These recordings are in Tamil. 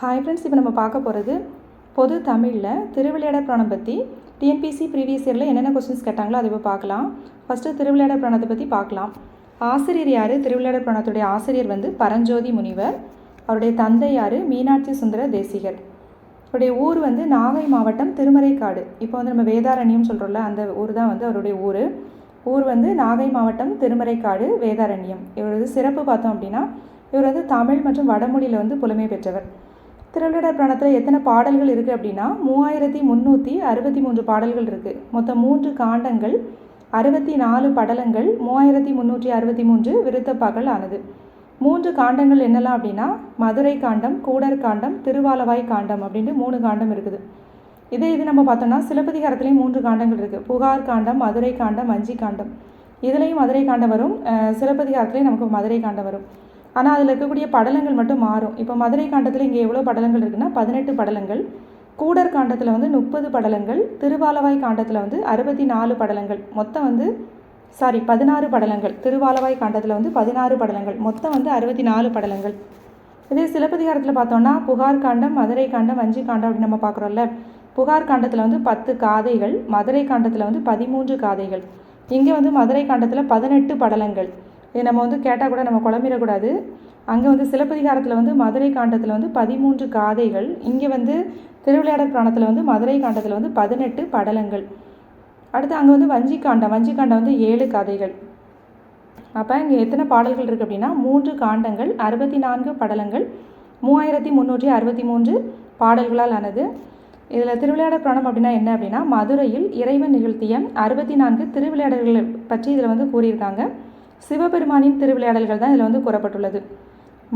ஹாய் ஃப்ரெண்ட்ஸ் இப்போ நம்ம பார்க்க போகிறது பொது தமிழில் திருவிளையாடற் பிராணம் பற்றி டிஎன்பிசி ப்ரீவியஸ் இயரில் என்னென்ன கொஸ்டின்ஸ் கேட்டாங்களோ அதை இப்போ பார்க்கலாம். ஃபஸ்ட்டு திருவிளையாடற் பிராணத்தை பற்றி பார்க்கலாம். ஆசிரியர் யார்? திருவிளையாடற் புராணத்துடைய ஆசிரியர் வந்து பரஞ்சோதி முனிவர். அவருடைய தந்தை யார்? மீனாட்சி சுந்தர தேசிகர். அவருடைய ஊர் வந்து நாகை மாவட்டம் திருமறைக்காடு. இப்போ வந்து நம்ம வேதாரண்யம் சொல்கிறோம்ல அந்த ஊர் தான் வந்து அவருடைய ஊர். ஊர் வந்து நாகை மாவட்டம் திருமறைக்காடு வேதாரண்யம். இவரது சிறப்பு பார்த்தோம் அப்படின்னா இவர் வந்து தமிழ் மற்றும் வடமொழியில் வந்து புலமை பெற்றவர். திருவள்ளுவர் புராணத்தில் எத்தனை பாடல்கள் இருக்குது அப்படின்னா மூவாயிரத்தி முந்நூற்றி அறுபத்தி மூன்று பாடல்கள் இருக்குது மொத்தம் மூன்று காண்டங்கள் அறுபத்தி நாலு படலங்கள் மூவாயிரத்தி முந்நூற்றி அறுபத்தி மூன்று விருத்தப்பாக்கள் ஆனது. மூன்று காண்டங்கள் என்னெல்லாம் அப்படின்னா மதுரை காண்டம் கூடர் காண்டம் திருவாலவாய் காண்டம் அப்படின்ட்டு மூணு காண்டம் இருக்குது. இதே இது நம்ம பார்த்தோம்னா சிலப்பதிகாரத்துலேயும் மூன்று காண்டங்கள் இருக்குது புகார் காண்டம் மதுரை காண்டம் மஞ்சி காண்டம். இதுலேயும் மதுரை காண்டம் வரும். சிலப்பதிகாரத்துலேயும் நமக்கு மதுரை காண்டம் வரும். ஆனால் அதில் இருக்கக்கூடிய படலங்கள் மட்டும் மாறும். இப்போ மதுரை காண்டத்தில் இங்கே எவ்வளோ படலங்கள் இருக்குன்னா பதினெட்டு படலங்கள். கூடர் காண்டத்தில் வந்து முப்பது படலங்கள். திருவாலவாய் காண்டத்தில் வந்து அறுபத்தி நாலு படலங்கள். மொத்தம் வந்து சாரி பதினாறு படலங்கள். திருவாலவாய் காண்டத்தில் வந்து பதினாறு படலங்கள். மொத்தம் வந்து அறுபத்தி நாலு படலங்கள். இதே சிலப்பதிகாரத்தில் பார்த்தோன்னா புகார் காண்டம் மதுரை காண்டம் வஞ்சி காண்டம் அப்படின்னு நம்ம பார்க்குறோம்ல. புகார் காண்டத்தில் வந்து பத்து காதைகள் மதுரை காண்டத்தில் வந்து பதிமூன்று காதைகள். இங்கே வந்து மதுரை காண்டத்தில் பதினெட்டு படலங்கள். நம்ம வந்து கேட்டால் கூட நம்ம குழம்பிடக்கூடாது. அங்கே வந்து சிலப்பதிகாரத்தில் வந்து மதுரை காண்டத்தில் வந்து பதிமூன்று காதைகள் இங்கே வந்து திருவிளையாடற் புராணத்தில் வந்து மதுரை காண்டத்தில் வந்து பதினெட்டு படலங்கள். அடுத்து அங்கே வந்து வஞ்சி காண்டம் வஞ்சி காண்டம் வந்து ஏழு கதைகள். அப்போ இங்கே எத்தனை பாடல்கள் இருக்குது அப்படின்னா மூன்று காண்டங்கள் அறுபத்தி நான்கு படலங்கள் மூவாயிரத்தி முந்நூற்றி அறுபத்தி மூன்று பாடல்களால் ஆனது. இதில் திருவிளையாடற் புராணம் அப்படின்னா என்ன அப்படின்னா மதுரையில் இறைவன் நிகழ்த்திய அறுபத்தி நான்கு திருவிளையாடல்களை பற்றி இதில் வந்து கூறியிருக்காங்க. சிவபெருமானின் திருவிளையாடல்கள் தான் இதில் வந்து கூறப்பட்டுள்ளது.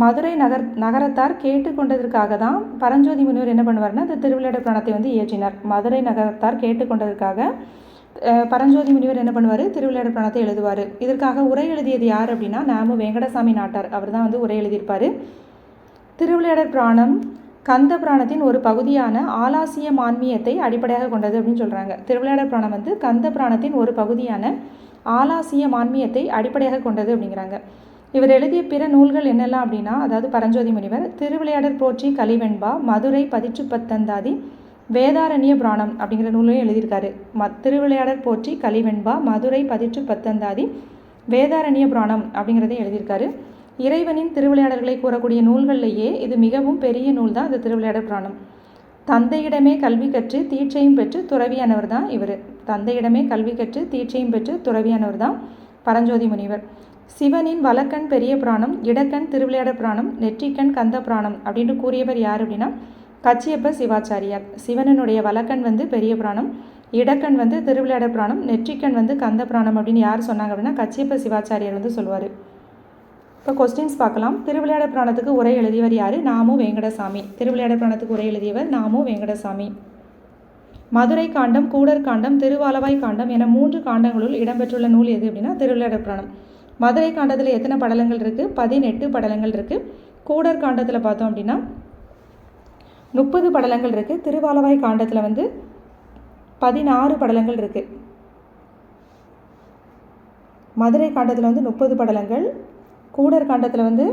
மதுரை நகர் நகரத்தார் கேட்டுக்கொண்டதற்காக தான் பரஞ்சோதி முனிவர் என்ன பண்ணுவார்னா இந்த திருவிளையாட புராணத்தை வந்து இயற்றினார். மதுரை நகரத்தார் கேட்டுக்கொண்டதற்காக பரஞ்சோதி முனிவர் என்ன பண்ணுவார்? திருவிளையாட புராணத்தை எழுதுவார். இதற்காக உரை எழுதியது யார் அப்படின்னா நாமு வெங்கடசாமி நாட்டார். அவர் தான் வந்து உரை எழுதியிருப்பார். திருவிளையாடற் புராணம் கந்த புராணத்தின் ஒரு பகுதியான ஆலாசிய மான்மியத்தை அடிப்படையாக கொண்டது அப்படின்னு சொல்கிறாங்க திருவிளையாடற் புராணம் வந்து கந்த புராணத்தின் ஒரு பகுதியான ஆலாசிய மான்மியத்தை அடிப்படையாக கொண்டது அப்படிங்கிறாங்க. இவர் எழுதிய பிற நூல்கள் என்னெல்லாம் அப்படின்னா அதாவது பரஞ்சோதி முனிவர் திருவிளையாடற் போற்றி கலிவெண்பா மதுரை பதிற்று பத்தந்தாதி வேதாரண்ய புராணம் அப்படிங்கிற நூலையும் எழுதியிருக்காரு. ம திருவிளையாடற் போற்றி கலிவெண்பா மதுரை பதிற்று பத்தந்தாதி வேதாரண்ய புராணம் அப்படிங்கிறதையும் எழுதியிருக்காரு. இறைவனின் திருவிளையாடல்களை கூறக்கூடிய நூல்கள்லேயே இது மிகவும் பெரிய நூல் தான் இந்த திருவிளையாடற் புராணம். தந்தையிடமே கல்வி கற்று தீட்சையும் பெற்று துறவியானவர் தான் இவர். தந்தையிடமே கல்வி கற்று தீட்சையும் பெற்று துறவியானவர் தான் பரஞ்சோதி முனிவர். சிவனின் வலக்கண் பெரிய புராணம் இடக்கண் திருவிளையாட புராணம் நெற்றிக்கண் கந்த புராணம் அப்படின்னு கூறியவர் யார் அப்படின்னா கச்சியப்ப சிவாச்சாரியார். சிவனனுடைய வலக்கண் வந்து பெரிய புராணம் இடக்கண் வந்து திருவிளையாட புராணம் நெற்றிக்கண் வந்து கந்த புராணம் அப்படின்னு யார் சொன்னாங்க அப்படின்னா கச்சியப்ப சிவாச்சாரியார் வந்து சொல்லுவார் இப்போ கொஸ்டின்ஸ் பார்க்கலாம். திருவிளையாட புராணத்துக்கு உரை எழுதியவர் யார்? நாமு வெங்கடசாமி. திருவிளையாட புராணத்துக்கு உரை எழுதியவர் நாமு வெங்கடசாமி. மதுரை காண்டம் கூடர் காண்டம் திருவாலவாய் காண்டம் என மூன்று காண்டங்களுள் இடம்பெற்றுள்ள நூல் எது அப்படின்னா திருவிளையாட புராணம். மதுரை காண்டத்தில் எத்தனை படலங்கள் இருக்குது பதினெட்டு படலங்கள் இருக்குது கூடர் காண்டத்தில் பார்த்தோம் அப்படின்னா முப்பது படலங்கள் இருக்குது திருவாலவாய் காண்டத்தில் வந்து பதினாறு படலங்கள் இருக்குது மதுரை காண்டத்தில் வந்து முப்பது படலங்கள் கூடர் காண்டத்தில் வந்து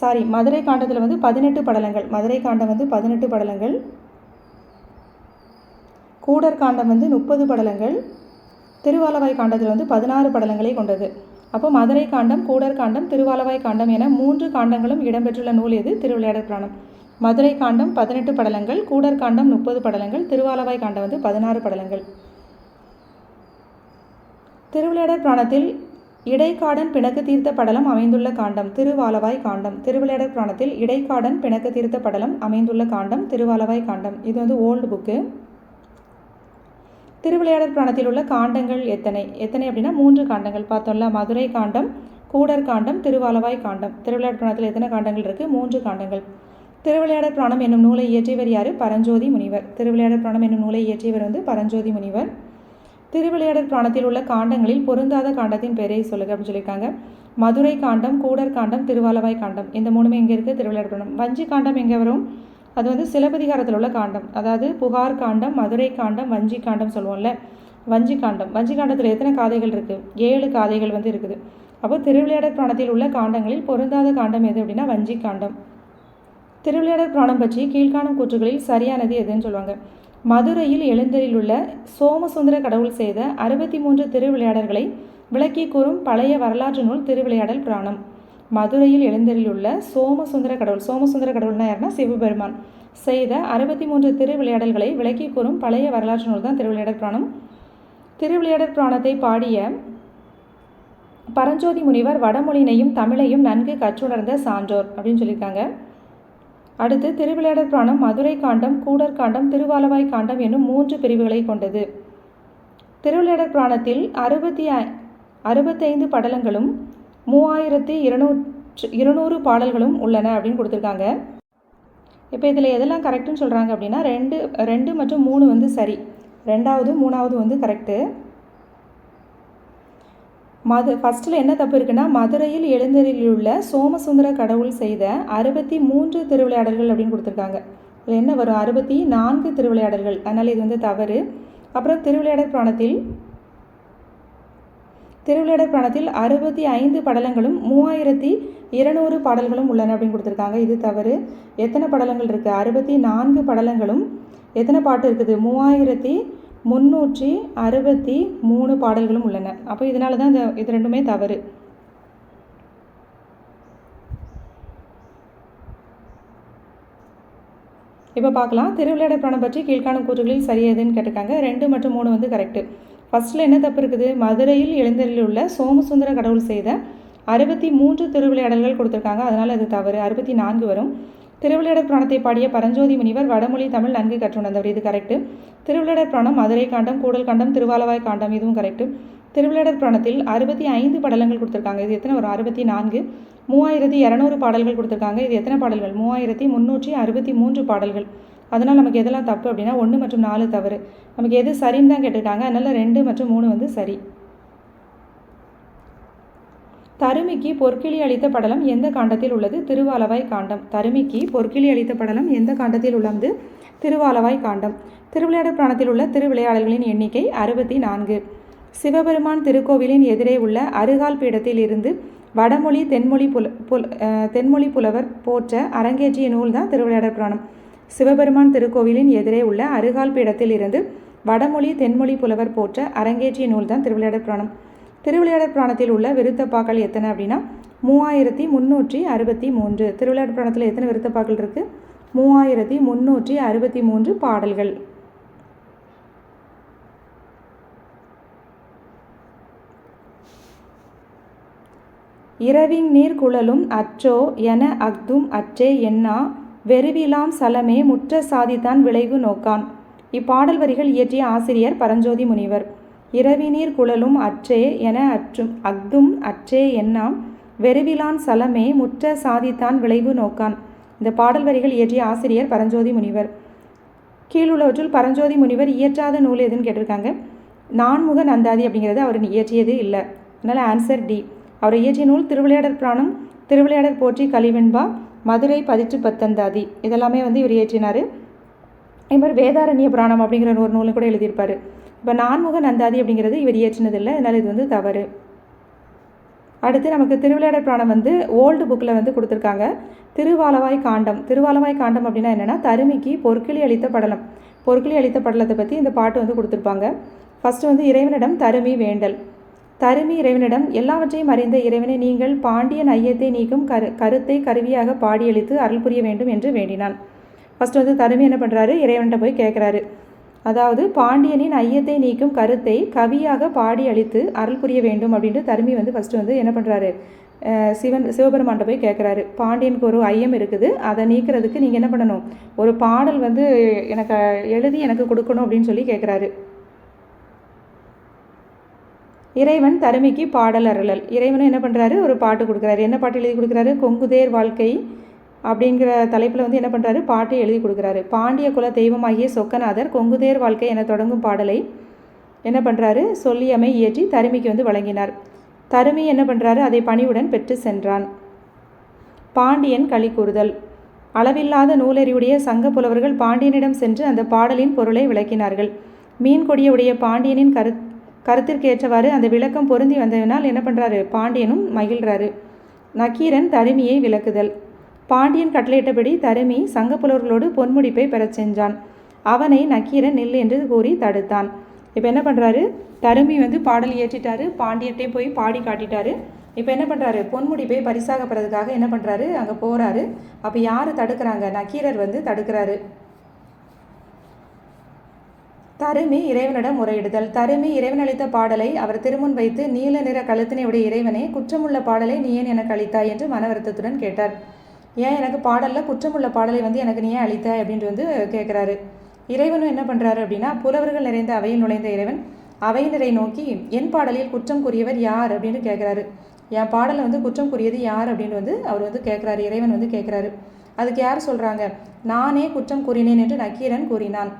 சாரி மதுரை காண்டத்தில் வந்து பதினெட்டு படலங்கள். மதுரை காண்டம் வந்து பதினெட்டு படலங்கள். கூடர் காண்டம் வந்து முப்பது படலங்கள். திருவாலவாய் காண்டத்தில் வந்து பதினாறு படலங்களை கொண்டது. அப்போ மதுரை காண்டம் கூடர் காண்டம் திருவாலவாய் காண்டம் என மூன்று காண்டங்களும் இடம்பெற்றுள்ள நூல் எது? திருவிளையாடற் புராணம். மதுரை காண்டம் பதினெட்டு படலங்கள் கூடர் காண்டம் முப்பது படலங்கள் திருவாலவாய் காண்டம் வந்து பதினாறு படலங்கள். திருவிளையாடற் புராணத்தில் இடைக்காடன் பிணக்கு தீர்த்த படலம் அமைந்துள்ள காண்டம் திருவாலவாய் காண்டம். திருவிளையாடற் புராணத்தில் இடைக்காடன் பிணக்கு தீர்த்த படலம் அமைந்துள்ள காண்டம் திருவாலவாய் காண்டம். இது வந்து ஓல்டு புக்கு. திருவிளையாடற் புராணத்தில் உள்ள காண்டங்கள் எத்தனை? எத்தனை அப்படின்னா மூன்று காண்டங்கள். பார்த்தோம்ல மதுரை காண்டம் கூடர் காண்டம் திருவாலவாய் காண்டம். திருவிளையாடற் புராணத்தில் எத்தனை காண்டங்கள் இருக்குது மூன்று காண்டங்கள். திருவிளையாடற் புராணம் என்னும் நூலை இயற்றியவர் யார்? பரஞ்சோதி முனிவர். திருவிளையாடற் புராணம் என்னும் நூலை இயற்றியவர் வந்து பரஞ்சோதி முனிவர். திருவிளையாடற் புராணத்தில் உள்ள காண்டங்களில் பொருந்தாத காண்டத்தின் பெயரை சொல்லுங்க அப்படின்னு சொல்லியிருக்காங்க. மதுரை காண்டம் கூடர் காண்டம் திருவாலவாய் காண்டம் இந்த மூணுமே எங்கே இருக்குது திருவிளையாடற் புராணம். வஞ்சி காண்டம் எங்கே வரும்? அது வந்து சிலப்பதிகாரத்தில் உள்ள காண்டம். அதாவது புகார் காண்டம் மதுரை காண்டம் வஞ்சி காண்டம் சொல்லுவோம்ல. வஞ்சி காண்டம். வஞ்சி காண்டத்தில் எத்தனை காதைகள் இருக்குது ஏழு காதைகள் வந்து இருக்குது. அப்போ திருவிளையாடற் புராணத்தில் உள்ள காண்டங்களில் பொருந்தாத காண்டம் எது அப்படின்னா வஞ்சி காண்டம். திருவிளையாடற் புராணம் பற்றி கீழ்காணும் கூற்றுகளில் சரியானது எதுன்னு சொல்லுவாங்க. மதுரையில் எழுந்தரிலுள்ள சோமசுந்தர கடவுள் செய்த அறுபத்தி மூன்று திருவிளையாடல்களை விளக்கி கூறும் பழைய வரலாற்று நூல் திருவிளையாடல் புராணம். மதுரையில் எழுந்தரிலுள்ள சோமசுந்தர கடவுள் சோமசுந்தர கடவுள்னா யாருன்னா சிவபெருமான். செய்த அறுபத்தி மூன்று திருவிளையாடல்களை விளக்கி கூறும் பழைய வரலாற்று நூல் தான் திருவிளையாடல் புராணம். திருவிளையாடல் புராணத்தை பாடிய பரஞ்சோதி முனிவர் வடமொழியினையும் தமிழையும் நன்கு கற்றுணர்ந்த சான்றோர் அப்படின்னு சொல்லியிருக்காங்க. அடுத்து திருவிளையாடற் புராணம் மதுரை காண்டம் கூடர் காண்டம் திருவாலவாய் காண்டம் என்னும் மூன்று பிரிவுகளை கொண்டது. திருவிளையாடற் புராணத்தில் அறுபத்தி அறுபத்தைந்து படலங்களும் மூவாயிரத்தி இருநூற்று இருநூறு பாடல்களும் உள்ளன அப்படின்னு கொடுத்துருக்காங்க. இப்போ இதில் எதெல்லாம் கரெக்டுன்னு சொல்கிறாங்க அப்படின்னா ரெண்டு ரெண்டு மற்றும் மூணு வந்து சரி. ரெண்டாவது மூணாவது வந்து கரெக்டு மது ஃபஸ்ட்டில் என்ன தப்பு இருக்குன்னா மதுரையில் எழுந்தரிலுள்ள சோமசுந்தர கடவுள் செய்த அறுபத்தி மூன்று திருவிளையாடல்கள் அப்படின்னு கொடுத்துருக்காங்க. இதில் என்ன வரும்? அறுபத்தி நான்கு திருவிளையாடல்கள். அதனால் இது வந்து தவறு. அப்புறம் திருவிளையாடற் புராணத்தில் திருவிளையாடற் புராணத்தில் அறுபத்தி ஐந்து படலங்களும் மூவாயிரத்தி இருநூறு பாடல்களும் உள்ளன அப்படின்னு கொடுத்துருக்காங்க. இது தவறு. எத்தனை படலங்கள் இருக்குது அறுபத்தி நான்கு படலங்களும் எத்தனை பாட்டு இருக்குது? மூவாயிரத்தி முந்நூற்றி அறுபத்தி மூணு பாடல்களும் உள்ளன. அப்போ இதனால தான் இந்த இது ரெண்டுமே தவறு. இப்போ பார்க்கலாம். திருவிளையாட புராணம் பற்றி கீழ்காணும் கூற்றுகளில் சரியாதுன்னு கேட்டிருக்காங்க. ரெண்டு மற்றும் மூணு வந்து கரெக்டு ஃபஸ்ட்டில் என்ன தப்பு இருக்குது? மதுரையில் எழுந்தரில் உள்ள சோமசுந்தர கடவுள் செய்த அறுபத்தி மூன்று திருவிளையாடல்கள் கொடுத்துருக்காங்க. அதனால் அது தவறு. அறுபத்தி நான்கு வரும். திருவிளையாடற் புராணத்தை பாடிய பரஞ்சோதி முனிவர் வடமொழி தமிழ் நன்கு கற்றுணர்ந்தவர். இது கரெக்டு திருவிளையாடற் புராணம் மதுரை காண்டம் கூடல் காண்டம் திருவாலவாய் காண்டம் இதுவும் கரெக்டு திருவிளையாடற் புராணத்தில் அறுபத்தி ஐந்து படலங்கள் கொடுத்துருக்காங்க. இது எத்தனை? ஒரு அறுபத்தி நான்கு. மூவாயிரத்தி இரநூறு பாடல்கள் கொடுத்துருக்காங்க. இது எத்தனை பாடல்கள்? மூவாயிரத்தி முந்நூற்றி அறுபத்தி மூன்று பாடல்கள். அதனால் நமக்கு எதெல்லாம் தப்பு அப்படின்னா ஒன்று மற்றும் நாலு தவறு. நமக்கு எது சரின்னு தான் கேட்டுக்கிட்டாங்க. அதனால் ரெண்டு மற்றும் மூணு வந்து சரி. தருமிக்கு பொற்கிளி அளித்த படலம் எந்த காண்டத்தில் உள்ளது? திருவாலவாய் காண்டம். தருமிக்கு பொற்கிளி அளித்த படலம் எந்த காண்டத்தில் உள்ளது? திருவாலவாய் காண்டம். திருவிளையாடற் புராணத்தில் உள்ள திருவிளையாடல்களின் எண்ணிக்கை அறுபத்தி நான்கு சிவபெருமான் திருக்கோவிலின் எதிரே உள்ள அருகால் பீடத்தில் இருந்து வடமொழி தென்மொழி புல புல் தென்மொழி புலவர் போற்ற அரங்கேற்றிய நூல் தான் திருவிளையாடற் புராணம். சிவபெருமான் திருக்கோவிலின் எதிரே உள்ள அருகால் பீடத்தில் இருந்து வடமொழி தென்மொழி புலவர் போற்ற அரங்கேற்றிய நூல் தான் திருவிளையாடற் புராணம். திருவிளையாடற் புராணத்தில் உள்ள விருத்தப்பாக்கள் எத்தனை அப்படின்னா மூவாயிரத்தி முந்நூற்றி அறுபத்தி மூன்று. திருவிளையாடற் புராணத்தில் எத்தனை விருத்தப்பாக்கள் இருக்குது மூவாயிரத்தி முந்நூற்றி அறுபத்தி மூன்று பாடல்கள். இரவின் நீர் குழலும் அச்சோ என அஃதும் அச்சே என்னா வெறுவிலாம் சலமே முற்ற சாதித்தான் விளைவு நோக்கான். இப்பாடல் வரிகள் இயற்றிய ஆசிரியர் பரஞ்சோதி முனிவர். இரவினீர் குழலும் அற்றே என அற்றும் அஃதும் அற்றே எண்ணாம் வெறுவிலான் சலமே முற்ற சாதித்தான் விளைவு நோக்கான். இந்த பாடல் வரிகள் இயற்றிய ஆசிரியர் பரஞ்சோதி முனிவர். கீழுள்ளவற்றுள் பரஞ்சோதி முனிவர் இயற்றாத நூல் எதுன்னு கேட்டிருக்காங்க. நான்முக நந்தாதி அப்படிங்கிறது அவர் இயற்றியது இல்லை. அதனால் ஆன்சர் டி அவர் இயற்றிய நூல் திருவிளையாடற் புராணம் திருவிளையாடற் போற்றி கலிவெண்பா மதுரை பதிற்று பத்தந்தாதி. இதெல்லாமே வந்து இவர் இயற்றினார். இவர் வேதாரண்ய புராணம் அப்படிங்கிற ஒரு நூலும் கூட எழுதியிருப்பார். இப்போ நான்முக நந்தாதி அப்படிங்கிறது இவர் இயற்றினதில்லை. அதனால் இது வந்து தவறு. அடுத்து நமக்கு திருவிளையாடற் புராணம் வந்து ஓல்டு புக்கில் வந்து கொடுத்துருக்காங்க. திருவாலவாய் காண்டம். திருவாலவாய் காண்டம் அப்படின்னா என்னென்னா தருமிக்கு பொற்கிளி அளித்த படலம். பொற்கிளி அளித்த படலத்தை பற்றி இந்த பாட்டு வந்து கொடுத்துருப்பாங்க. ஃபஸ்ட்டு வந்து இறைவனிடம் தருமி வேண்டல். தருமி இறைவனிடம் எல்லாவற்றையும் அறிந்த இறைவனை நீங்கள் பாண்டியன் ஐயத்தை நீக்கும் கரு கருத்தை கருவியாக பாடியளித்து அருள் புரிய வேண்டும் என்று வேண்டினான். ஃபஸ்ட்டு வந்து தருமி என்ன பண்ணுறாரு இறைவன்கிட்ட போய் கேட்குறாரு அதாவது பாண்டியனின் ஐயத்தை நீக்கும் கருத்தை கவியாக பாடி அளித்து அருள் புரிய வேண்டும் அப்படின்ட்டு தருமி வந்து ஃபஸ்ட்டு வந்து என்ன பண்ணுறாரு சிவன் சிவபெருமான்கிட்ட போய் கேட்குறாரு பாண்டியனுக்கு ஒரு ஐயம் இருக்குது. அதை நீக்கிறதுக்கு நீங்கள் என்ன பண்ணணும்? ஒரு பாடல் வந்து எனக்கு எழுதி எனக்கு கொடுக்கணும் அப்படின்னு சொல்லி கேட்குறாரு இறைவன் தருமிக்கு பாடல் அருளல். இறைவனும் என்ன பண்ணுறாரு ஒரு பாட்டு கொடுக்குறாரு. என்ன பாட்டு எழுதி கொடுக்குறாரு? கொங்குதேர் வாழ்க்கை அப்படிங்கிற தலைப்பில் வந்து என்ன பண்ணுறாரு பாட்டு எழுதி கொடுக்குறாரு. பாண்டிய குல தெய்வமாகிய சொக்கநாதர் கொங்குதேர் வாழ்க்கை என தொடங்கும் பாடலை என்ன பண்ணுறாரு சொல்லியமை இயற்றி தருமிக்கு வந்து வழங்கினார். தருமி என்ன பண்ணுறாரு அதை பணிவுடன் பெற்று சென்றான். பாண்டியன் களி கூறுதல். அளவில்லாத நூலறிவுடைய சங்க புலவர்கள் பாண்டியனிடம் சென்று அந்த பாடலின் பொருளை விளக்கினார்கள். மீன் கொடியுடைய பாண்டியனின் கரு கருத்திற்கு ஏற்றவாறு அந்த விளக்கம் பொருந்தி வந்ததினால் என்ன பண்ணுறாரு பாண்டியனும் மகிழ்கிறாரு நக்கீரன் தருமியை விளக்குதல். பாண்டியன் கட்டளையிட்டபடி தருமி சங்கப்புலவர்களோடு பொன்முடிப்பை பெறச் சென்றான். அவனை நக்கீரன் நில் என்று கூறி தடுத்தான். இப்போ என்ன பண்ணுறாரு தருமி வந்து பாடல் இயற்றிட்டாரு. பாண்டியன்ட்டே போய் பாடி காட்டிட்டாரு. இப்போ என்ன பண்ணுறாரு பொன்முடிப்பை பரிசாக பெறதுக்காக என்ன பண்ணுறாரு அங்கே போகிறாரு அப்போ யார் தடுக்கிறாங்க? நக்கீரர் வந்து தடுக்கிறாரு. தருமி இறைவனிடம் முறையிடுதல். தருமி இறைவன் அளித்த பாடலை அவர் திருமுன் வைத்து நீல நிற கழுத்தினை உடைய இறைவனே குற்றமுள்ள பாடலை நீ ஏன் எனக்கு அளித்தாய்? என்று மன வருத்தத்துடன் கேட்டார். ஏன் எனக்கு பாடலில் குற்றமுள்ள பாடலை வந்து எனக்கு நீ ஏன் அளித்தாய் அப்படின்ட்டு வந்து கேட்குறாரு இறைவனும் என்ன பண்ணுறாரு அப்படின்னா புலவர்கள் நிறைந்த அவையில் நுழைந்த இறைவன் அவையினரை நோக்கி என் பாடலில் குற்றம் கூறியவர் யார்? அப்படின்னு கேட்குறாரு என் பாடலில் வந்து குற்றம் கூறியது யார் அப்படின்னு வந்து அவர் வந்து கேட்குறாரு இறைவன் வந்து கேட்குறாரு அதுக்கு யார் சொல்கிறாங்க நானே குற்றம் கூறினேன் என்று நக்கீரன் கூறினான்.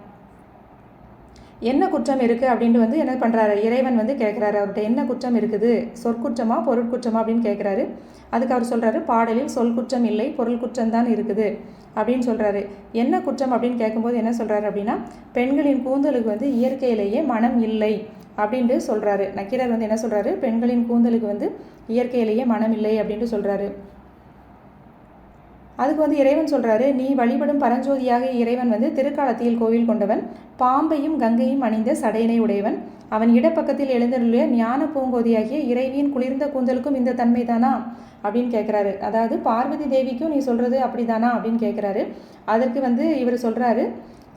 என்ன குற்றம் இருக்குது அப்படின்ட்டு வந்து என்ன பண்ணுறாரு இறைவன் வந்து கேட்குறாரு அவர்கிட்ட என்ன குற்றம் இருக்குது? சொற்குற்றமா பொருட்குற்றமா அப்படின்னு கேட்குறாரு. அதுக்கு அவர் சொல்கிறாரு பாடலில் சொல் குற்றம் இல்லை பொருள் குற்றம் தான் இருக்குது அப்படின்னு சொல்கிறாரு என்ன குற்றம் அப்படின்னு கேட்கும்போது என்ன சொல்கிறாரு அப்படின்னா பெண்களின் கூந்தலுக்கு வந்து இயற்கையிலேயே மனம் இல்லை அப்படின்ட்டு சொல்கிறாரு நக்கீரர் வந்து என்ன சொல்கிறாரு பெண்களின் கூந்தலுக்கு வந்து இயற்கையிலேயே மனம் இல்லை அப்படின்ட்டு சொல்கிறாரு அதுக்கு வந்து இறைவன் சொல்கிறாரு நீ வழிபடும் பரஞ்சோதியாக இறைவன் வந்து திருக்காலத்தியில் கோவில் கொண்டவன் பாம்பையும் கங்கையும் அணிந்த சடையினை உடையவன். அவன் இடப்பக்கத்தில் எழுந்தருளிய ஞான பூங்கோதியாகிய இறைவியின் குளிர்ந்த கூந்தலுக்கும் இந்த தன்மை தானா? அப்படின்னு கேட்குறாரு அதாவது பார்வதி தேவிக்கும் நீ சொல்கிறது அப்படிதானா அப்படின்னு கேட்குறாரு அதற்கு வந்து இவர் சொல்கிறாரு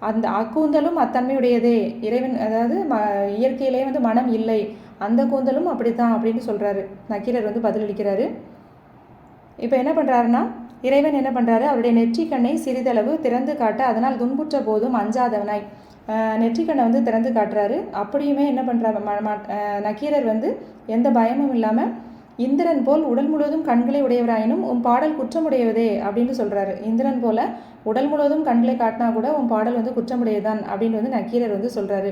அந்த அக்கூந்தலும் அத்தன்மையுடையதே. இறைவன் அதாவது ம இயற்கையிலே வந்து மனம் இல்லை. அந்த கூந்தலும் அப்படித்தான் அப்படின்னு சொல்கிறாரு நக்கீரர் வந்து பதிலளிக்கிறாரு. இப்போ என்ன பண்ணுறாருன்னா இறைவன் என்ன பண்ணுறாரு அவருடைய நெற்றிக்கண்ணை சிறிதளவு திறந்து காட்ட அதனால் துன்புற்ற போதும் அஞ்சாதவனாய். நெற்றிக்கண்ணை வந்து திறந்து காட்டுறாரு. அப்படியுமே என்ன பண்ணுறாரு நக்கீரர் வந்து எந்த பயமும் இல்லாமல் இந்திரன் போல் உடல் முழுவதும் கண்களை உடையவராயினும் உன் பாடல் குற்றமுடையவதே அப்படின்னு சொல்கிறாரு இந்திரன் போல உடல் முழுவதும் கண்களை காட்டினா கூட உன் பாடல் வந்து குற்றமுடையதான் அப்படின்னு வந்து நக்கீரர் வந்து சொல்கிறாரு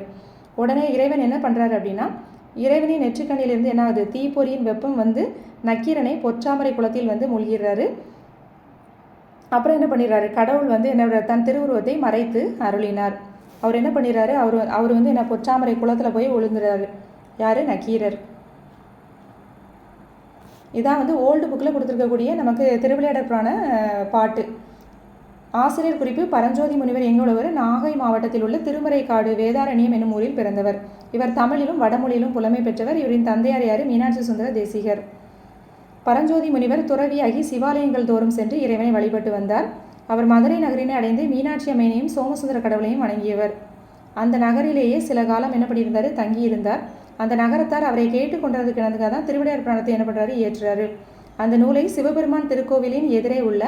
உடனே இறைவன் என்ன பண்ணுறாரு அப்படின்னா இறைவனின் நெற்றிக்கண்ணிலிருந்து என்ன ஆகுது தீப்பொறியின் வெப்பம் வந்து நக்கீரனை பொற்றாமரை குளத்தில் வந்து மூழ்கிறாரு. அப்புறம் என்ன பண்ணிடுறாரு? கடவுள் வந்து என்ன தன் திருவுருவத்தை மறைத்து அருளினார். அவர் என்ன பண்ணிடுறாரு? அவர் அவர் வந்து என்ன பொற்றாமரை குளத்தில் போய் விழுந்துறாரு யார்? நக்கீரர். இதான் வந்து ஓல்டு புக்கில் கொடுத்துருக்கக்கூடிய நமக்கு திருவிளையாடற்கான பாட்டு. ஆசிரியர் குறிப்பு பரஞ்சோதி முனிவர் எங்குள்ளவர் நாகை மாவட்டத்தில் உள்ள திருமறைக்காடு வேதாரண்யம் என்னும் ஊரில் பிறந்தவர். இவர் தமிழிலும் வடமொழியிலும் புலமை பெற்றவர். இவரின் தந்தையார் யார்? மீனாட்சி சுந்தர தேசிகர். பரஞ்சோதி முனிவர் துறவியாகி சிவாலயங்கள் தோறும் சென்று இறைவனை வழிபட்டு வந்தார். அவர் மதுரை நகரினை அடைந்து மீனாட்சி அம்மையனையும் சோமசுந்தர கடவுளையும் வணங்கியவர். அந்த நகரிலேயே சில காலம் என்ன பண்ணியிருந்தார்? தங்கியிருந்தார். அந்த நகரத்தார் அவரை கேட்டுக்கொண்டதுக்காக தான் திருவிடையார் பிராணத்தை என்ன பண்ணுறாரு ஏற்றுறாரு அந்த நூலை சிவபெருமான் திருக்கோவிலின் எதிரே உள்ள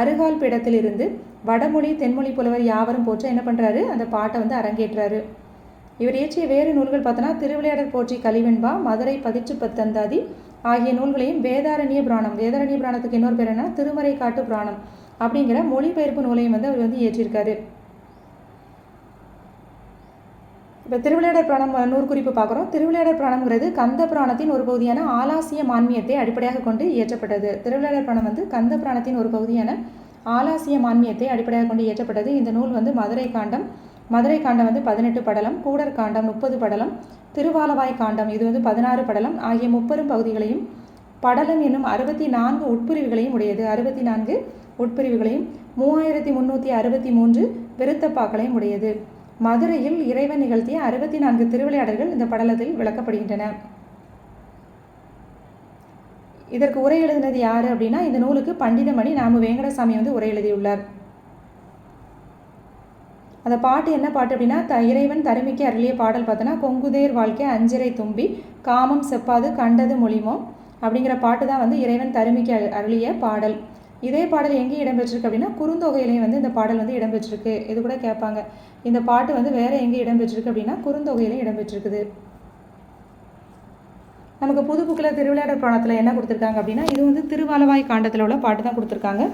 அருகால் பீடத்திலிருந்து வடமொழி தென்மொழி புலவர் யாவரும் போற்ற என்ன பண்ணுறாரு அந்த பாட்டை வந்து அரங்கேற்றாரு. இவர் இயற்றிய வேறு நூல்கள் பார்த்தோன்னா திருவிளையாடல் போற்றி கலிவெண்பா மதுரை பதிற்று பத்தந்தாதி ஆகிய நூல்களையும் வேதாரண்ய புராணம் வேதாரண்ய புராணத்துக்கு இன்னொரு பேர் என்ன? திருமறை காட்டு புராணம் அப்படிங்கிற மொழிபெயர்ப்பு நூலையும் வந்து அவர் வந்து இயற்றியிருக்காரு. இப்போ திருவிளையாடர் புராணம் நூற்குறிப்பு பார்க்குறோம். திருவிளையாடர் புராணம்ங்கிறது கந்த புராணத்தின் ஒரு பகுதியான ஆலாசிய மான்மியத்தை அடிப்படையாக கொண்டு இயற்றப்பட்டது. திருவிளையாடர் புராணம் வந்து கந்த புராணத்தின் ஒரு பகுதியான ஆலாசிய மான்மியத்தை அடிப்படையாக கொண்டு இயற்றப்பட்டது. இந்த நூல் வந்து மதுரை காண்டம் மதுரை காண்டம் வந்து பதினெட்டு படலம் கூடர் காண்டம் முப்பது படலம் திருவாலவாய் காண்டம் இது வந்து பதினாறு படலம் ஆகிய முப்பெரும் பகுதிகளையும் படலம் என்னும் அறுபத்தி நான்கு உட்பிரிவுகளையும் உடையது. அறுபத்தி நான்கு உட்பிரிவுகளையும் மூவாயிரத்தி முந்நூற்றி அறுபத்தி மூன்று விருத்தப்பாக்களையும் உடையது. மதுரையில் இறைவன் நிகழ்த்திய அறுபத்தி நான்கு திருவிளையாடல்கள் இந்த படலத்தில் விளக்கப்படுகின்றன. இதற்கு உரை எழுதினது யார் அப்படின்னா இந்த நூலுக்கு பண்டிதமணி நாம வேங்கடசாமி வந்து உரை எழுதியுள்ளார். அந்த பாட்டு என்ன பாட்டு அப்படின்னா த இறைவன் தருமிக்கு அருளிய பாடல் பார்த்தோன்னா கொங்குதேர் வாழ்க்கை அஞ்சிரை தும்பி காமம் செப்பாது கண்டது மொழிமோ அப்படிங்கிற பாட்டு தான் வந்து இறைவன் தருமிக்கு அருளிய பாடல். இதே பாடல் எங்கே இடம்பெற்றிருக்கு அப்படின்னா குறுந்தொகையிலையும் வந்து இந்த பாடல் வந்து இடம்பெற்றிருக்கு. இது கூட கேட்பாங்க. இந்த பாட்டு வந்து வேறு எங்கே இடம்பெற்றிருக்கு அப்படின்னா குறுந்தொகையிலையும் இடம்பெற்றிருக்குது. நமக்கு புது புக்கில் திருவிளையாடல் புராணத்தில் என்ன கொடுத்துருக்காங்க அப்படின்னா இது வந்து திருவாலவாய் காண்டத்தில் உள்ள பாட்டு தான் கொடுத்துருக்காங்க.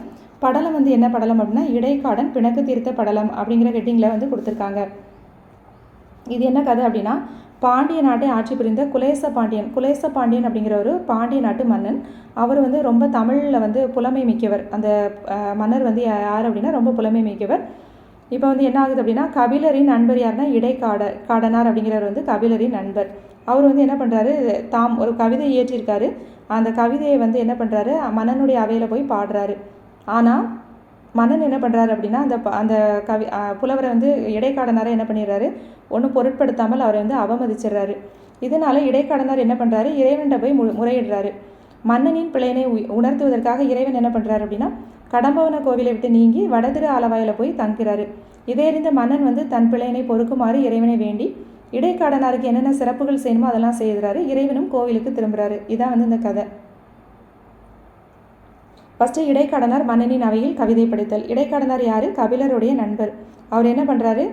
படலம் வந்து என்ன படலம் அப்படின்னா இடைக்காடன் பிணக்கு தீர்த்த படலம் அப்படிங்கிற ஹெட்டிங்கில் வந்து கொடுத்துருக்காங்க. இது என்ன கதை அப்படின்னா பாண்டிய நாட்டை ஆட்சி புரிந்த குலேச பாண்டியன் குலேச பாண்டியன் அப்படிங்கிற ஒரு பாண்டிய நாட்டு மன்னன் அவர் வந்து ரொம்ப தமிழில் வந்து புலமை மிக்கவர். அந்த மன்னர் வந்து யார் அப்படின்னா ரொம்ப புலமை மிக்கவர். இப்போ வந்து என்ன ஆகுது அப்படின்னா கபிலரின் நண்பர் யாருன்னா இடைக்காட காடனார் அப்படிங்கிறவர் வந்து கபிலரின் நண்பர். அவர் வந்து என்ன பண்ணுறாரு தாம் ஒரு கவிதை இயற்றியிருக்காரு அந்த கவிதையை வந்து என்ன பண்ணுறாரு மன்னனுடைய அவையில் போய் பாடுறாரு. ஆனால் மன்னன் என்ன பண்ணுறாரு அப்படின்னா அந்த ப- அந்த கவி புலவரை வந்து இடைக்காடனாரை என்ன பண்ணிடுறாரு? ஒன்றும் பொருட்படுத்தாமல் அவரை வந்து அவமதிச்சிடுறாரு. இதனால் இடைக்காடனார் என்ன பண்ணுறாரு இறைவன்கிட்ட போய் மு முறையிடுறாரு. மன்னனின் பிழையினை உ- உணர்த்துவதற்காக இறைவன் என்ன பண்ணுறாரு அப்படின்னா கடம்பவன கோவிலை விட்டு நீங்கி வடதிரு ஆலவாயில் போய் தங்குகிறாரு இதையறிந்த மன்னன் வந்து தன் பிழையினை பொறுக்குமாறு இறைவனை வேண்டி இடைக்காடனாருக்கு என்னென்ன சிறப்புகள் செய்யணுமோ அதெல்லாம் செய்கிறாரு. இறைவனும் கோவிலுக்கு திரும்புகிறாரு இதான் வந்து இந்த கதை. ஃபஸ்ட்டு இடைக்காடனார் மன்னனின் அவையில் கவிதை படித்தல். இடைக்காடனார் யார்? கபிலருடைய நண்பர். அவர் என்ன பண்ணுறாரு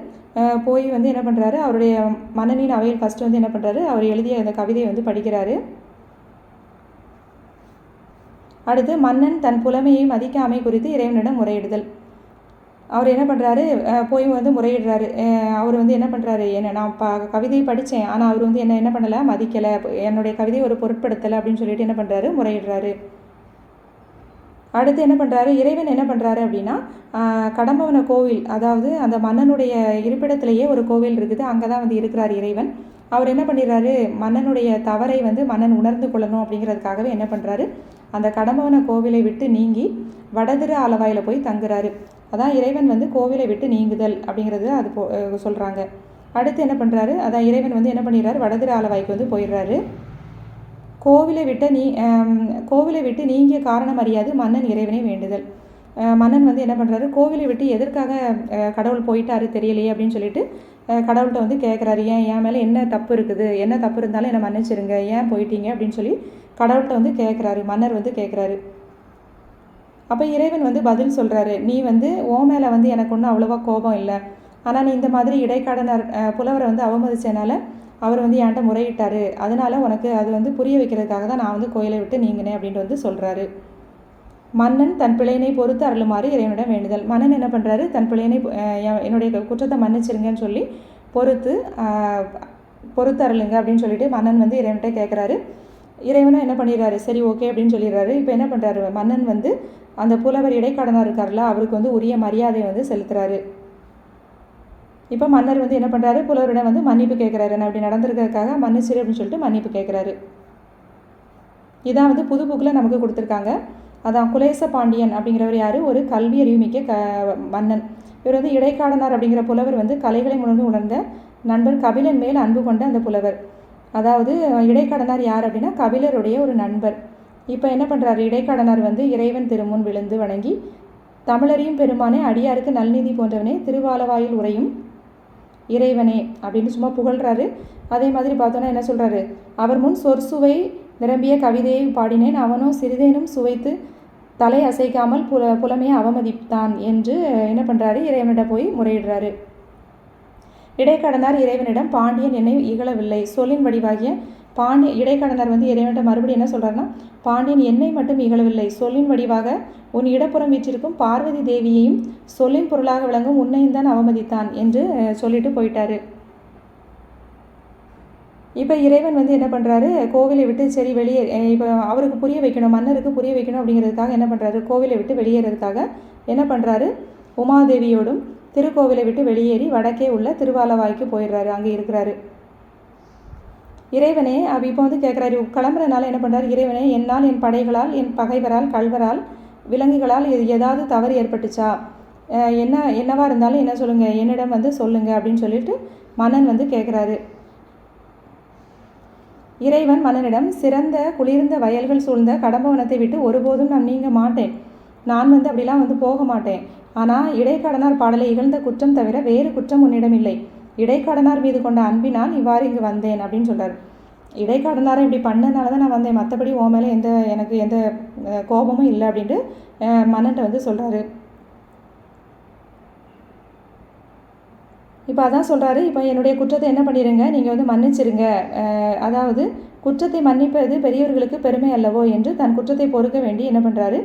போய் வந்து என்ன பண்ணுறாரு அவருடைய மன்னனின் அவையில் ஃபஸ்ட்டு வந்து என்ன பண்ணுறாரு அவர் எழுதிய அந்த கவிதையை வந்து படிக்கிறாரு. அடுத்து மன்னன் தன் புலமையை மதிக்காமை குறித்து இறைவனிடம் முறையிடுதல். அவர் என்ன பண்ணுறாரு போய் வந்து முறையிடுறாரு. அவர் வந்து என்ன பண்ணுறாரு என்ன நான் ப கவிதை படித்தேன். ஆனால் அவர் வந்து என்ன என்ன பண்ணலை? மதிக்கலை. என்னுடைய கவிதையை ஒரு பொருட்படுத்தலை அப்படின்னு சொல்லிட்டு என்ன பண்ணுறாரு முறையிடுறாரு. அடுத்து என்ன பண்ணுறாரு இறைவன் என்ன பண்ணுறாரு அப்படின்னா கடம்பவன கோவில் அதாவது அந்த மன்னனுடைய இருப்பிடத்திலேயே ஒரு கோவில் இருக்குது. அங்கே தான் வந்து இருக்கிறார் இறைவன். அவர் என்ன பண்ணிடுறாரு? மன்னனுடைய தவறை வந்து மன்னன் உணர்ந்து கொள்ளணும் அப்படிங்கிறதுக்காகவே என்ன பண்ணுறாரு அந்த கடம்பவன கோவிலை விட்டு நீங்கி வடதிரு ஆலவாயில் போய் தங்குறாரு. அதான் இறைவன் வந்து கோவிலை விட்டு நீங்குதல் அப்படிங்கிறது அது போ சொல்கிறாங்க அடுத்து என்ன பண்ணுறாரு அதான் இறைவன் வந்து என்ன பண்ணிடுறாரு? வடதிரு ஆலவாய்க்கு வந்து போயிடுறாரு. கோவிலை விட்ட நீ கோவிலை விட்டு நீங்கிய காரணம் அறியாது மன்னன் இறைவனை வேண்டுதல். மன்னன் வந்து என்ன பண்ணுறாரு கோவிலை விட்டு எதற்காக கடவுள் போயிட்டாரு தெரியலையே அப்படின்னு சொல்லிட்டு கடவுள்கிட்ட வந்து கேட்குறாரு ஏன் என் மேலே என்ன தப்பு இருக்குது? என்ன தப்பு இருந்தாலும் என்னை மன்னிச்சிருங்க. ஏன் போயிட்டீங்க? அப்படின்னு சொல்லி கடவுள்கிட்ட வந்து கேட்குறாரு மன்னர் வந்து கேட்குறாரு அப்போ இறைவன் வந்து பதில் சொல்கிறாரு நீ வந்து ஓ மேலே வந்து எனக்கு ஒன்றும் அவ்வளோவா கோபம் இல்லை. ஆனால் நீ இந்த மாதிரி இடைக்காடனர் புலவரை வந்து அவமதிச்சனால அவர் வந்து என்கிட்ட முறையிட்டார். அதனால் உனக்கு அது வந்து புரிய வைக்கிறதுக்காக தான் நான் வந்து கோயிலை விட்டு நீங்கினேன் அப்படின்ட்டு வந்து சொல்கிறாரு மன்னன் தன் பிள்ளையினை பொறுத்து அருளுமாறு இறைவனிடம் வேண்டுதல். மன்னன் என்ன பண்ணுறாரு தன் பிள்ளையினை என்- என்னுடைய குற்றத்தை மன்னிச்சிருங்கன்னு சொல்லி பொறுத்து பொறுத்து அருளுங்க அப்படின்னு சொல்லிட்டு மன்னன் வந்து இறைவன்கிட்ட கேட்குறாரு இறைவனும் என்ன பண்ணிடுறாரு? சரி ஓகே அப்படின்னு சொல்லிடுறாரு. இப்போ என்ன பண்ணுறாரு மன்னன் வந்து அந்த புலவர் இடைக்காடனாக இருக்கார்ல அவருக்கு வந்து உரிய மரியாதையை வந்து செலுத்துறாரு. இப்போ மன்னர் வந்து என்ன பண்ணுறாரு புலவரிடம் வந்து மன்னிப்பு கேட்குறாரு. நான் அப்படி நடந்திருக்கிறதுக்காக மன்னிச்சிரு அப்படின்னு சொல்லிட்டு மன்னிப்பு கேட்குறாரு. இதான் வந்து புது புக்கில் நமக்கு கொடுத்துருக்காங்க. அதான் குலேச பாண்டியன் அப்படிங்கிறவர் யார்? ஒரு கல்வி அறிவுமிக்க க மன்னன். இவர் வந்து இடைக்காடனார் அப்படிங்கிற புலவர் வந்து கலைகளை உணர்ந்து உணர்ந்த நண்பர் கபிலன் மேல் அன்பு கொண்ட அந்த புலவர். அதாவது இடைக்காடனார் யார் அப்படின்னா கபிலருடைய ஒரு நண்பர். இப்போ என்ன பண்ணுறாரு இடைக்காடனார் வந்து இறைவன் திருமுன் விழுந்து வணங்கி தமிழறியும் பெருமானே அடியாருக்கு நல்நீதி போன்றவனே திருவாலவாயில் உரையும் இறைவனே அப்படின்னு சும்மா புகழ்றாரு. அதே மாதிரி பார்த்தோன்னா என்ன சொல்கிறாரு அவர் முன் சொற்சுவை நிரம்பிய கவிதையை பாடினேன். அவனோ சிறிதேனும் சுவைத்து தலை அசைக்காமல் புல புலமையை அவமதித்தான் என்று என்ன பண்ணுறாரு இறைவனிடம் போய் முறையிடுறாரு. இடைக்கடனார் இறைவனிடம் பாண்டியன் என்னை இகழவில்லை. சொல்லின் வடிவாகிய பாண்டிய இடைக்கடனர் வந்து இறைவன்ட்ட மறுபடியும் என்ன சொல்கிறாருன்னா பாண்டியன் என்னை மட்டும் இகழவில்லை. சொல்லின் வடிவாக உன் இடப்புறம் வீச்சிருக்கும் பார்வதி தேவியையும் சொல்லின் பொருளாக விளங்கும் உன்னையும் தான் அவமதித்தான் என்று சொல்லிட்டு போயிட்டாரு. இப்போ இறைவன் வந்து என்ன பண்ணுறாரு கோவிலை விட்டு சரி வெளியே இப்போ அவருக்கு புரிய வைக்கணும் மன்னருக்கு புரிய வைக்கணும் அப்படிங்கிறதுக்காக என்ன பண்ணுறாரு கோவிலை விட்டு வெளியேறதுக்காக என்ன பண்ணுறாரு உமாதேவியோடும் திருக்கோவிலை விட்டு வெளியேறி வடக்கே உள்ள திருவாலவாய்க்கு போயிடுறாரு. அங்கே இருக்கிறாரு. இறைவனே அப்ப இப்போ வந்து கேட்குறாரு கிளம்புறனால என்ன பண்ணுறாரு இறைவனே என்னால் என் படைகளால் என் பகைவரால் கல்வரால் விலங்குகளால் எ- ஏதாவது தவறு ஏற்பட்டுச்சா? என்ன என்னவா இருந்தாலும் என்ன சொல்லுங்கள் என்னிடம் வந்து சொல்லுங்கள் அப்படின்னு சொல்லிட்டு மன்னன் வந்து கேட்குறாரு இறைவன் மன்னனிடம் சிறந்த குளிர்ந்த வயல்கள் சூழ்ந்த கடம்பவனத்தை விட்டு ஒருபோதும் நான் நீங்க மாட்டேன். நான் வந்து அப்படிலாம் வந்து போக மாட்டேன். ஆனால் இடைக்கடனார் பாடலை இகழ்ந்த குற்றம் தவிர வேறு குற்றம் உன்னிடம் இல்லை. இடைக்கடனார் மீது கொண்ட அன்பினால் இவ்வாறு இங்கு வந்தேன் அப்படின்னு சொல்கிறார் இடைக்கடனாரை இப்படி பண்ணனால தான் நான் வந்தேன். மற்றபடி ஓ மேலே எந்த எனக்கு எந்த கோபமும் இல்லை அப்படின்ட்டு மன்னன்ட்ட வந்து சொல்கிறாரு இப்போ அதான் சொல்கிறாரு இப்போ என்னுடைய குற்றத்தை என்ன பண்ணிடுங்க நீங்கள் வந்து மன்னிச்சிருங்க. அதாவது குற்றத்தை மன்னிப்பது பெரியவர்களுக்கு பெருமை அல்லவோ என்று தன் குற்றத்தை பொறுக்க வேண்டி என்ன பண்ணுறாரு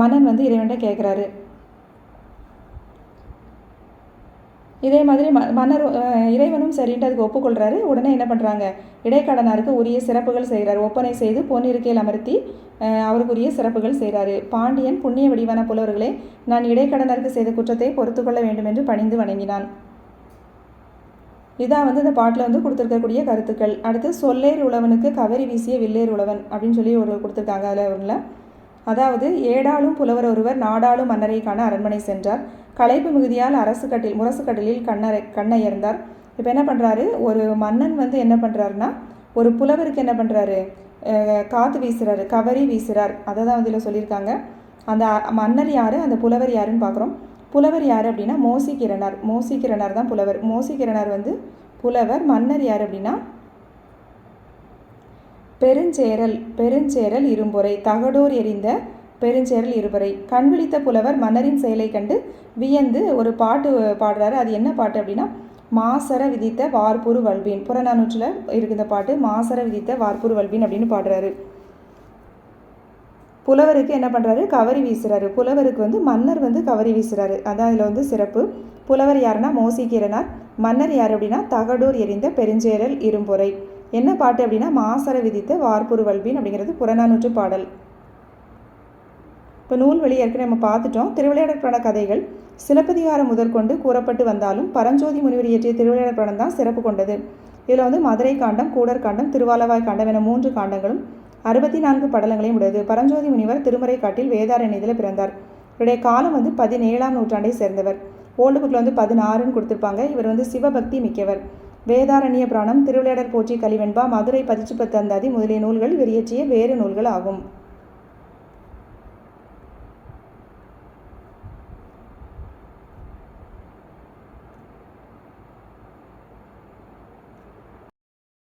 மன்னன் வந்து இறைவன்ட்ட கேட்குறாரு இதே மாதிரி ம மன்னர் இறைவனும் சரின்ட்டு அதுக்கு ஒப்புக்கொள்கிறாரு உடனே என்ன பண்ணுறாங்க இடைக்கடனாருக்கு உரிய சிறப்புகள் செய்கிறார் ஒப்பனை செய்து பொன்னிருக்கையில் அமர்த்தி அவருக்குரிய சிறப்புகள் செய்கிறாரு பாண்டியன் புண்ணிய வடிவான புலவர்களே நான் இடைக்கடனருக்கு செய்த குற்றத்தை பொறுத்துக்கொள்ள வேண்டும் என்று பணிந்து வணங்கினான். இதான் வந்து இந்த பாட்டில் வந்து கொடுத்துருக்கக்கூடிய கருத்துக்கள். அடுத்து சொல்லேர் உழவனுக்கு கவரி வீசிய வில்லேர் உழவன் அப்படின்னு சொல்லி ஒரு கொடுத்துருக்காங்க அதில் ஒன்றில் அதாவது ஏடாலும் புலவர் ஒருவர் நாடாளும் மன்னரை காண அரண்மனை சென்றார். களைப்பு மிகுதியால் அரசு கட்டில் முரசு கட்டிலில் கண்ணரை கண்ணயர்ந்தார். இப்போ என்ன பண்ணுறாரு ஒரு மன்னன் வந்து என்ன பண்ணுறாருன்னா ஒரு புலவருக்கு என்ன பண்ணுறாரு காற்று வீசுகிறார் கவரி வீசுகிறார் அதை தான் வந்து இதில் சொல்லியிருக்காங்க. அந்த மன்னர் யார்? அந்த புலவர் யாருன்னு பார்க்குறோம் புலவர் யார் அப்படின்னா மோசிக்கிரணர் மோசிக்கிரணர் தான் புலவர். மோசிக்கிரணர் வந்து புலவர். மன்னர் யார் அப்படின்னா பெருஞ்சேரல் பெருஞ்சேரல் இரும்பொறை தகடூர் எறிந்த பெருஞ்சேரல் இருபறை கண் விழித்த புலவர் மன்னரின் செயலை கண்டு வியந்து ஒரு பாட்டு பாடுறாரு. அது என்ன பாட்டு அப்படின்னா மாசர விதித்த வார்புரு வல்வீன் புறநானூற்றில் இருக்கிற பாட்டு மாசர விதித்த வார்புரு வல்வீன் அப்படின்னு பாடுறாரு. புலவருக்கு என்ன பண்ணுறாரு கவரி வீசுறாரு. புலவருக்கு வந்து மன்னர் வந்து கவரி வீசுறாரு. அதான் இதில் வந்து சிறப்பு. புலவர் யாருன்னா மோசிக்கிறனார் மன்னர் யார் அப்படின்னா தகடூர் எரிந்த பெருஞ்சேரல் இரும்புரை. என்ன பாட்டு அப்படின்னா மாசர விதித்த வார்புரு வல்வீன் அப்படிங்கிறது புறநானூற்று பாடல். இப்போ நூல்வெளி ஏற்கனவே நம்ம பார்த்துட்டோம். திருவிளையாடற் புராண கதைகள் சிலப்பதிகாரம் முதற்கொண்டு கூறப்பட்டு வந்தாலும் பரஞ்சோதி முனிவர் இயற்றிய திருவிளையாடற் தான் சிறப்பு கொண்டது. இதில் வந்து மதுரை காண்டம் கூடர் காண்டம் திருவாலவாய் காண்டம் என மூன்று காண்டங்களும் அறுபத்தி நான்கு படலங்களையும் உடையது. பரஞ்சோதி முனிவர் திருமறை காட்டில் வேதாரண்யத்தில் பிறந்தார். இவருடைய காலம் வந்து பதினேழாம் நூற்றாண்டை சேர்ந்தவர். ஓல்டு புக்கில் வந்து பதினாறுன்னு கொடுத்துருப்பாங்க. இவர் வந்து சிவபக்தி மிக்கவர். வேதாரண்ய புராணம் திருவிளையாடற் போற்றி கலிவெண்பா மதுரை பதிச்சு பத்தந்தாதி முதலிய நூல்கள் இவர் இயற்றிய வேறு நூல்கள் ஆகும்.